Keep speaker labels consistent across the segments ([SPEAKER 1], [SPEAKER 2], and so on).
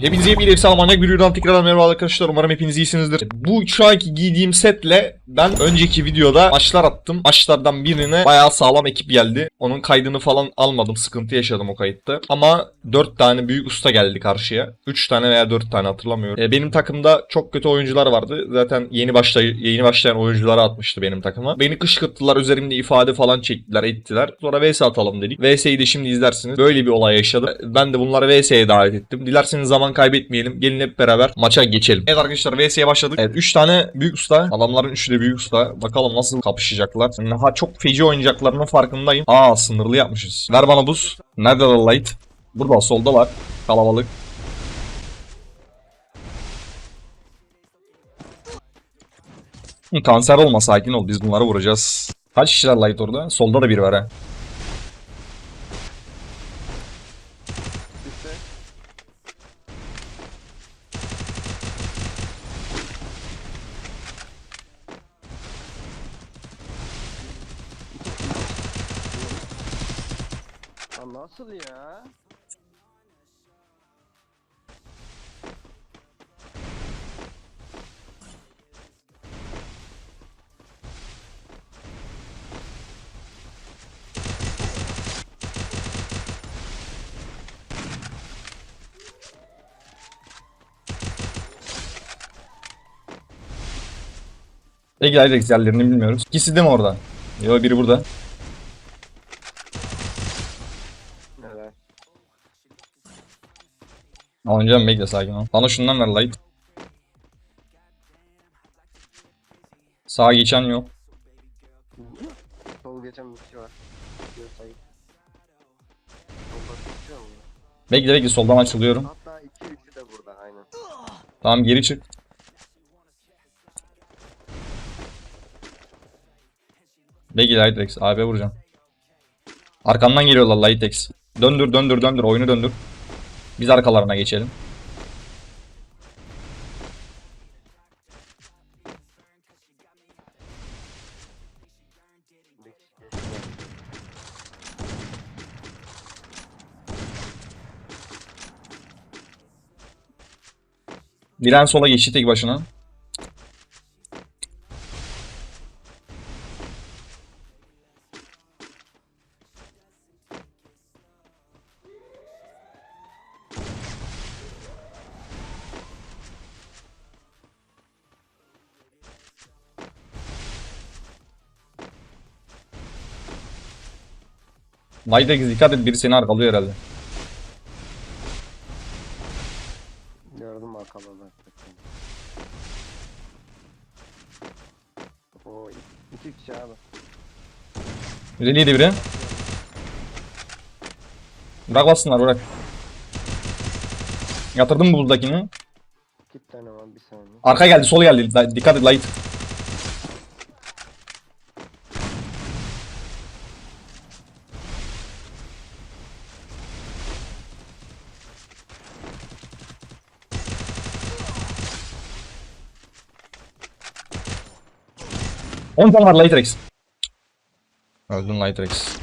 [SPEAKER 1] Hepinize yepyeni efsane manyak bir videodan tekrardan merhaba arkadaşlar. Umarım hepiniz iyisinizdir. Bu şu anki giydiğim setle ben önceki videoda maçlar attım. Maçlardan birine bayağı sağlam ekip geldi. Onun kaydını falan almadım. Sıkıntı yaşadım o kayıtta. Ama 4 tane büyük usta geldi karşıya. 3 tane veya 4 tane hatırlamıyorum. E, benim takımda çok kötü oyuncular vardı. Zaten yeni başlay yeni başlayan oyuncuları atmıştı benim takıma. Beni kışkırttılar. Üzerimde ifade falan çektiler, ettiler. Sonra VS atalım dedik. VS'yi de şimdi izlersiniz. Böyle bir olay yaşadı. Ben de bunları VS'ye davet ettim. Dilerseniz zaman kaybetmeyelim. Gelin hep beraber maça geçelim. Evet arkadaşlar VS'ye başladık. Evet 3 tane büyük usta. Adamların 3'ü de büyük usta. Bakalım nasıl kapışacaklar. Ha çok feci oynayacaklarının farkındayım. Aa sınırlı yapmışız. Ver bana buz. Nerede la light? Burada solda var. Kalabalık. Kanser olma sakin ol biz bunları vuracağız. Kaç kişiler light orada? Solda da bir var ha.
[SPEAKER 2] Nasıl ya?
[SPEAKER 1] Alex yerlerini bilmiyoruz. İkisi de mi orada? Yo biri burada. Alacağım bekle sakin ol. Bana şundan ver light. Sağa geçen yok.
[SPEAKER 2] Sol geçen bir kişi var. Mu?
[SPEAKER 1] Bekle bekle soldan açılıyorum.
[SPEAKER 2] Hatta de burada aynen.
[SPEAKER 1] Tamam geri çık. Bekle Lightrex. AB vuracağım. Arkamdan geliyorlar Lightrex. Döndür döndür döndür oyunu döndür. Biz arkalarına geçelim. Biren sola geçti tek başına. Lightrex dikkat et biri seni arkalıyor herhalde.
[SPEAKER 2] Gördüm arkalarda. O iki kişi abi.
[SPEAKER 1] Rally'ydi biri. Bırak bassınlar bırak. Yatırdım mı buzdakini?
[SPEAKER 2] İki tane var bir saniye.
[SPEAKER 1] Arka geldi sol geldi. Dikkat et light. On tane var Lightrex. Öldün Lightrex.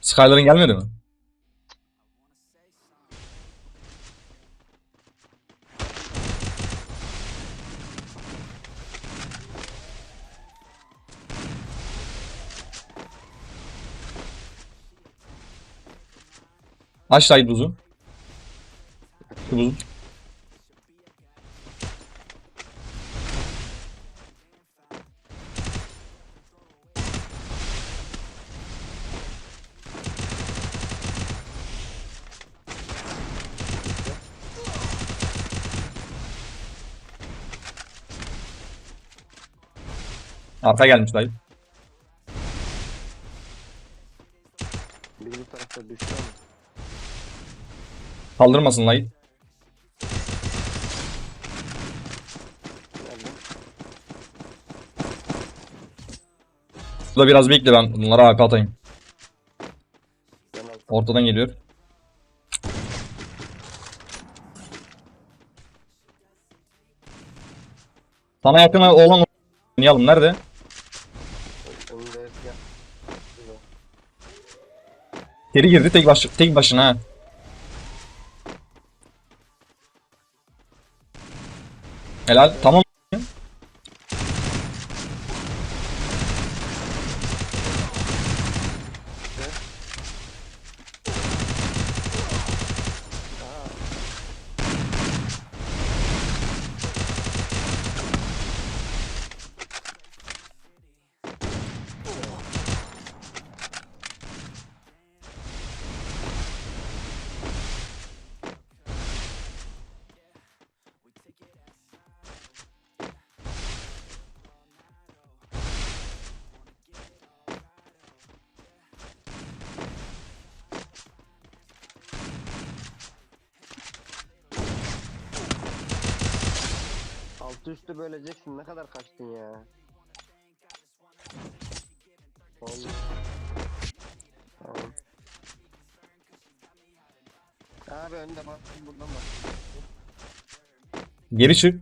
[SPEAKER 1] Skyler'ın gelmedi mi? Aç Light buzu. Şu buzu. Arka gelmiş.
[SPEAKER 2] Biri bu tarafta düştü ama.
[SPEAKER 1] Kaldırmasın Light.
[SPEAKER 2] Nerede?
[SPEAKER 1] Burada biraz bekle ben bunlara AK atayım. Ortadan geliyor. Sana yakın olan oynayalım. Nerede? Geri girdi tek, baş, tek başına ha. Helal tamam.
[SPEAKER 2] Altı üstü böleceksin ne kadar kaçtın ya. Tamam. Abi önde bak buradan bak.
[SPEAKER 1] Geri çık.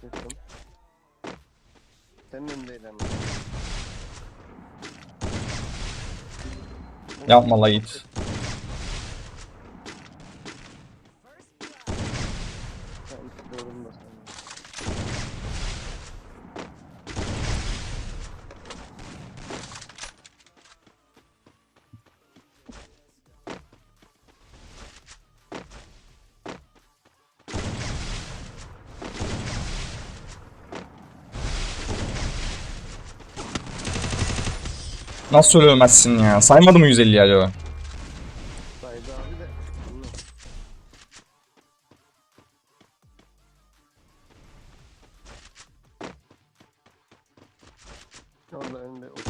[SPEAKER 2] Çıktım. Senin önündeydi ama.
[SPEAKER 1] Yapma la git. Nasıl ölmezsin ya? Saymadı mı 150 acaba?
[SPEAKER 2] Saydı abi de. Bunu. Orada önde otur.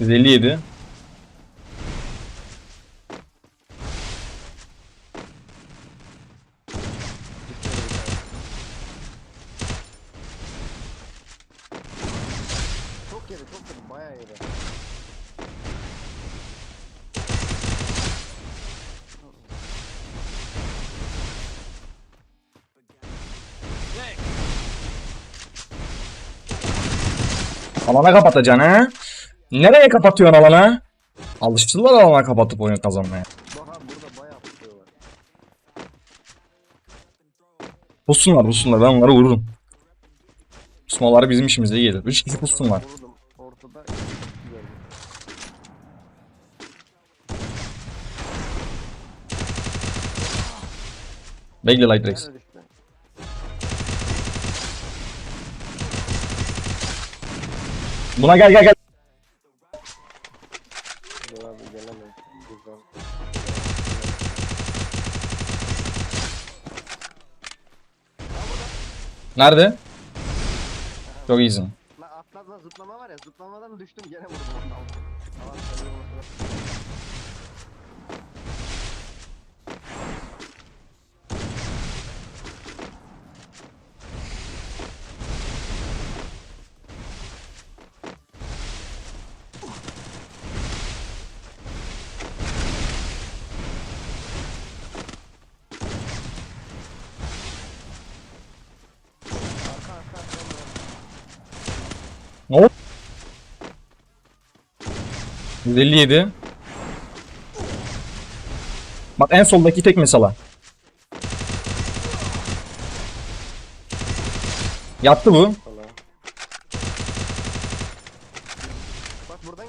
[SPEAKER 1] Biz 57.
[SPEAKER 2] bayağı yedi.
[SPEAKER 1] Alana kapatacaksın ha? Nereye kapatıyorsun alana? Alıştılar alana kapatıp oyun kazanmaya. Pussunlar pussunlar ben onları vururum. Pusmaları bizim işimize gelir. 3 kişi pussunlar.
[SPEAKER 2] Gördüm.
[SPEAKER 1] Bekle Light Rex. Buna gel gel gel. Nerede? Çok iyisin.
[SPEAKER 2] Zıplama var ya zıplamadan düştüm gene vurdum. Tamam
[SPEAKER 1] 157. Bak en soldaki tek mesela. Yattı bu.
[SPEAKER 2] Bak buradan.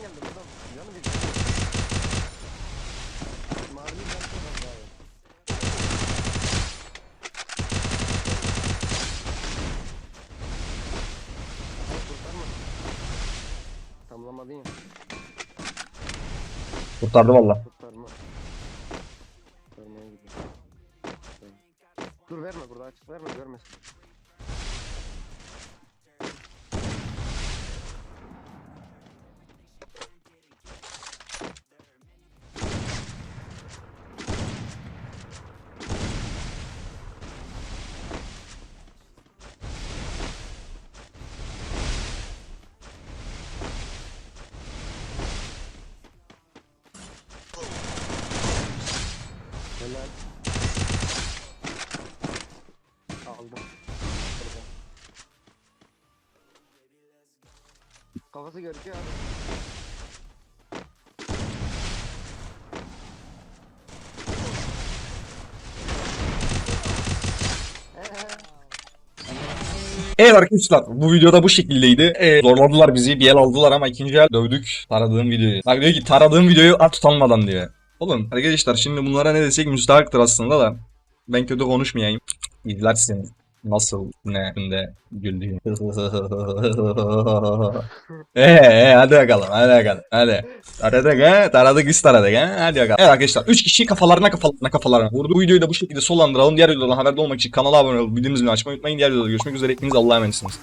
[SPEAKER 1] Kurtardı valla.
[SPEAKER 2] Helal. Aldım. Kafası gözüküyor abi.
[SPEAKER 1] Evet arkadaşlar bu videoda bu şekildeydi. Ee, zorladılar bizi bir el aldılar ama ikinci el dövdük taradığım videoyu. Bak diyor ki taradığım videoyu at tutanmadan diyor. Oğlum arkadaşlar şimdi bunlara ne desek müstahaktır aslında da ben kötü konuşmayayım. İzlersiniz. Nasıl ne de güldüğüm. Eee hadi bakalım hadi bakalım hadi. Taradık he taradık biz taradık he hadi bakalım. Evet arkadaşlar 3 kişi kafalarına kafalarına kafalarına vurdu. Bu videoyu da bu şekilde sonlandıralım. Diğer videolardan haberdar olmak için kanala abone olup bildirimleri açmayı unutmayın. Diğer videoda görüşmek üzere. Hepiniz Allah'a emanetsiniz.